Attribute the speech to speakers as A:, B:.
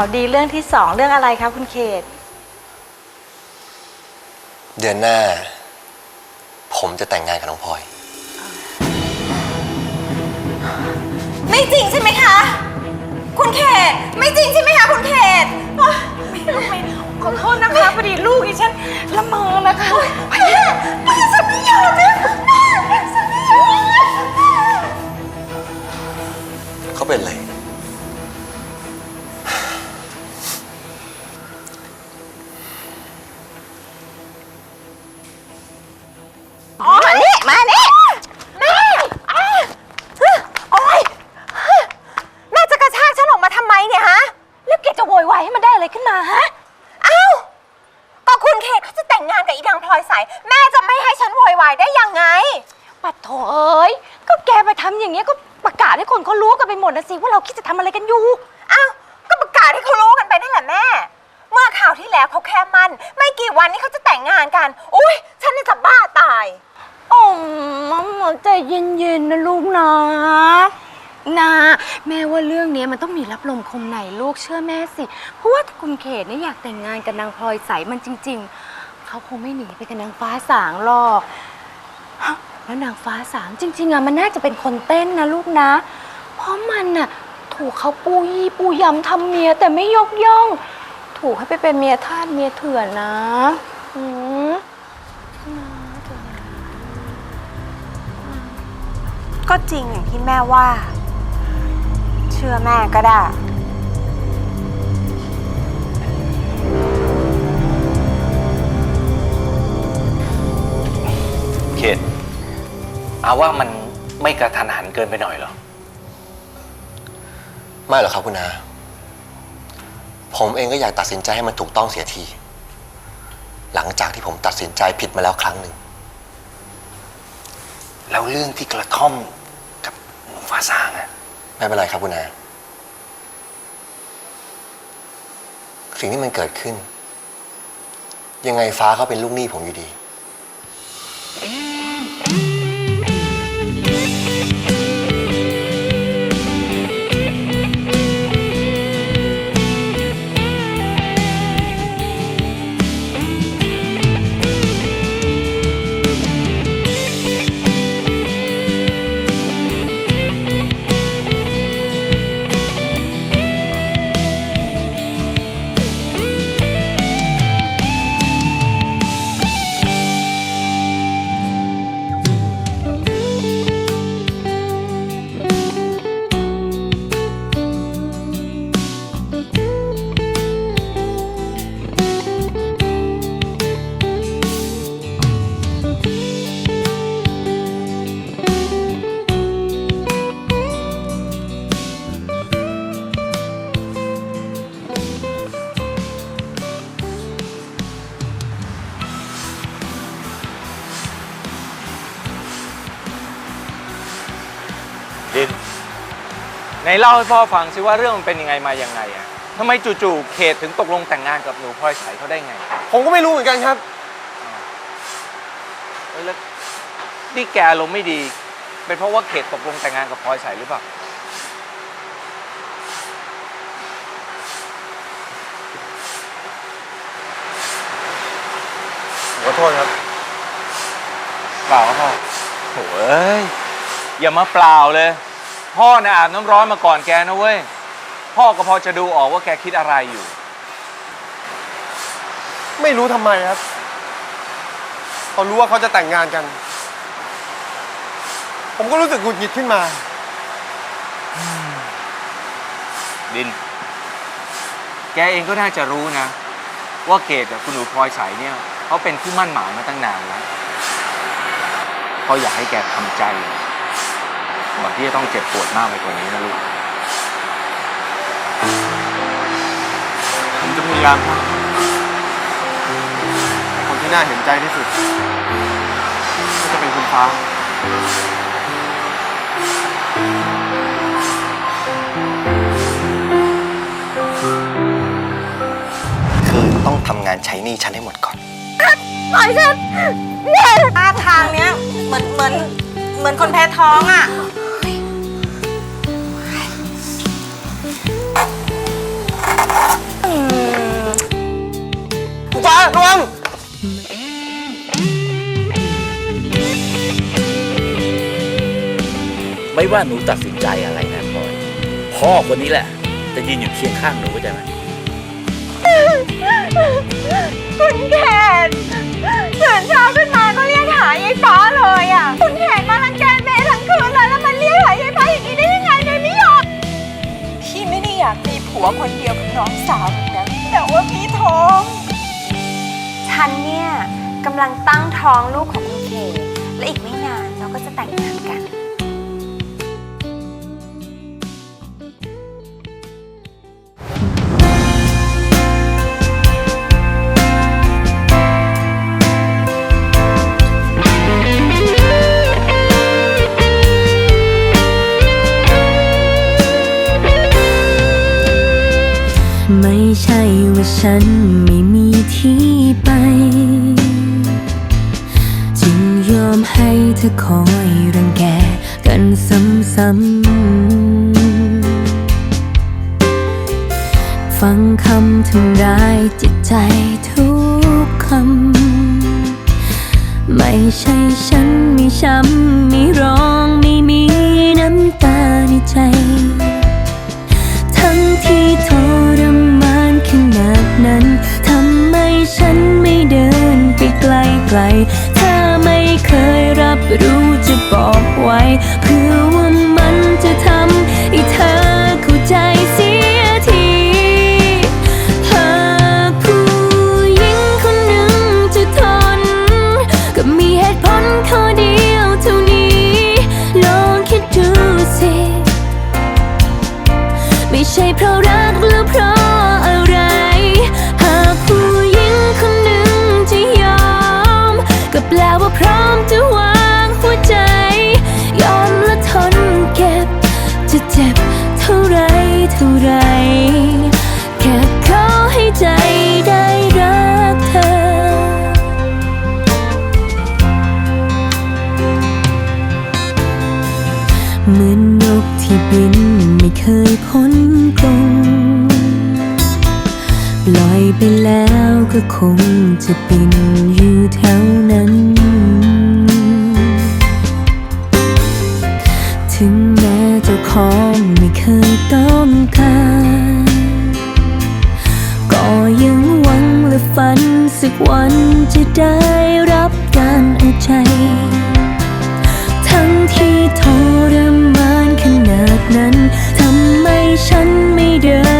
A: าวดีเรื่องที่สองเรื่องอะไรคะคุณเขต
B: เดือนหน้า ผมจะแต่งงานกับน้องพลอย
C: ไม่จริงใช่ไหมคะ คุณเขต ไม่จริงใช่ไหมคะคุณเขตโอ๊ย
A: ขอโทษนะคะพอดีลูกอีฉันละเมอนะคะ
C: แม่แม่ฉันไม่ยอมนะแม่ฉันไม่ยอม
B: เขาเป็นอะไร
C: ไป
A: ทำอย่างเงี้ยก็ประกาศให้คนเขารู้กันไปหมดนะสิว่าเราคิดจะทำอะไรกันอยู่
C: อ้าว ก็ประกาศให้เขารู้กันไปนั่นแหละแม่ เมื่อข่าวที่แล้วเขาแค่มัน ไม่กี่วันนี้เขาจะแต่งงานกัน อุ้ยฉันน่าจะบ้าตาย
A: โอ้มัมใจเย็นๆนะลูกนะนะแม่ว่าเรื่องนี้มันต้องมีรับลมคมในลูกเชื่อแม่สิ เพราะว่าถ้าคุณเขตเนี่ยอยากแต่งงานกับนางพลอยใสมันจริง ๆ เขาคงไม่หนีไปกับนางฟ้าสางหรอกฮะ แล้วนางฟ้าสางจริง ๆอะมันน่าจะเป็นคนเต้นนะลูกนะ เพราะมันน่ะถูกเขาปูยี่ปูยำทำเมียแต่ไม่ยกย่อง ถูกให้ไปเป็นเมียทาสเมียเถื่อนนะอืม
C: ก็จริงอย่างที่แม่ว่า เชื่อแม่ก็ได้
D: อาว่ามันไม่กระทันหันเกินไปหน่อยเหรอ
B: ไม่หรอกครับคุณนาผมเองก็อยากตัดสินใจให้มันถูกต้องเสียที หลังจากที่ผมตัดสินใจผิดมาแล้วครั้งหนึ่ง
D: แล้วเรื่องที่กระท่อมกับหนุ่มฟ้าสางอะ
B: ไม่เป็นไรครับคุณนาสิ่งที่มันเกิดขึ้น ยังไงฟ้าเขาเป็นลูกหนี้ผมอยู่ดี
E: ดิ นเล่าให้พ่อฟังสิว่าเรื่องมันเป็นยังไงมายังไงอะทำไมจู่ๆเขตถึงตกลงแต่งงานกับหนูพลอยใสเขาได้ไง
F: ผมก็ไม่รู้เหมือนกันครับ
E: เอ้ยแล้วนี่แกลมณ์ไม่ดี เป็นเพราะว่าเขตตกลงแต่งงานกับพลอยใสหรือเปล่า
F: ขอโทษครับ
E: เปล่าครับพ่อโถ่เอ้ยอย่ามาเปล่าเลย พ่อเนี่ยอาบน้ำร้อนมาก่อนแกนะเว้ย พ่อก็พอจะดูออกว่าแกคิดอะไรอยู่
F: ไม่รู้ทำไมครับพอรู้ว่าเขาจะแต่งงานกัน ผมก็รู้สึกหงุดหงิดขึ้นมา
E: ดิน แกเองก็น่าจะรู้นะ ว่าเกดกับคุณหนูพลอยใสเนี่ยเขาเป็นผู้มั่นหมายมาตั้งนานแล้วเขาอยากให้แกทำใจ ก่อนที่จะต้องเจ็บปวดมากไปกว่านี้นะลูก
F: ผมจะพยายามครับแต่คนที่น่าเห็นใจที่สุด ก็จะเป็นคุณฟ้า
B: คือต้องทำงานใช้หนี้ฉันให้หมดก่อน
C: ปล่อยฉันเนี่ยท่าทางเนี้ยเหมือนเหมือน เหมือนคนแพ้ท้องอะ
B: ระวัง
G: ไม่ว่าหนูตัดสินใจอะไรนะพลอยพ่อคนนี้แหละ จะยืนอยู่เคียงข้างหนูเข้าใจไหม
C: คุณเขตตื่นเช้าขึ้นมาก็เรียกหายายฟ้าเลยอะ คุณเขต ผัวคนเดียวกับน้องสาวหรอกนะแต่ว่าพี่ท้อง ฉันเนี่ยกำลังตั้งท้องลูกของคุณเค และอีกไม่นานเราก็จะแต่งงานกัน
H: ว่าฉันไม่มีที่ไป จึงยอมให้เธอคอยรังแกกันซ้ำๆ ฟังคำทำร้ายจิตใจทุกคำ ไม่ใช่ฉันไม่ช้ำไม่ร้องไม่มีน้ำตาในใจ ไกลไกลๆถ้าไม่เคยรับรู้จะบอกไว้เพื่อว่ามันจะทำให้เธอเข้าใจเสียทีหากผู้หญิงคนหนึ่งจะทน ก็มีเหตุผลข้อเดียวเท่านี้ ลองคิดดูสิ ไม่ใช่เพราะรัก ท่าไรแค่ขอให้ใจได้รักเธอ เหมือนนกที่บินไม่เคยพ้นกรงปล่อยไปแล้วก็คงจะบินอยู่แถวนั้น ถึงแม้จ้าขอ เคยต้องการก็ยังหวังและฝันสักวันจะได้รับการเอาใจ ทั้งที่ทรมานขนาดนั้นทำไมฉันไม่เดิน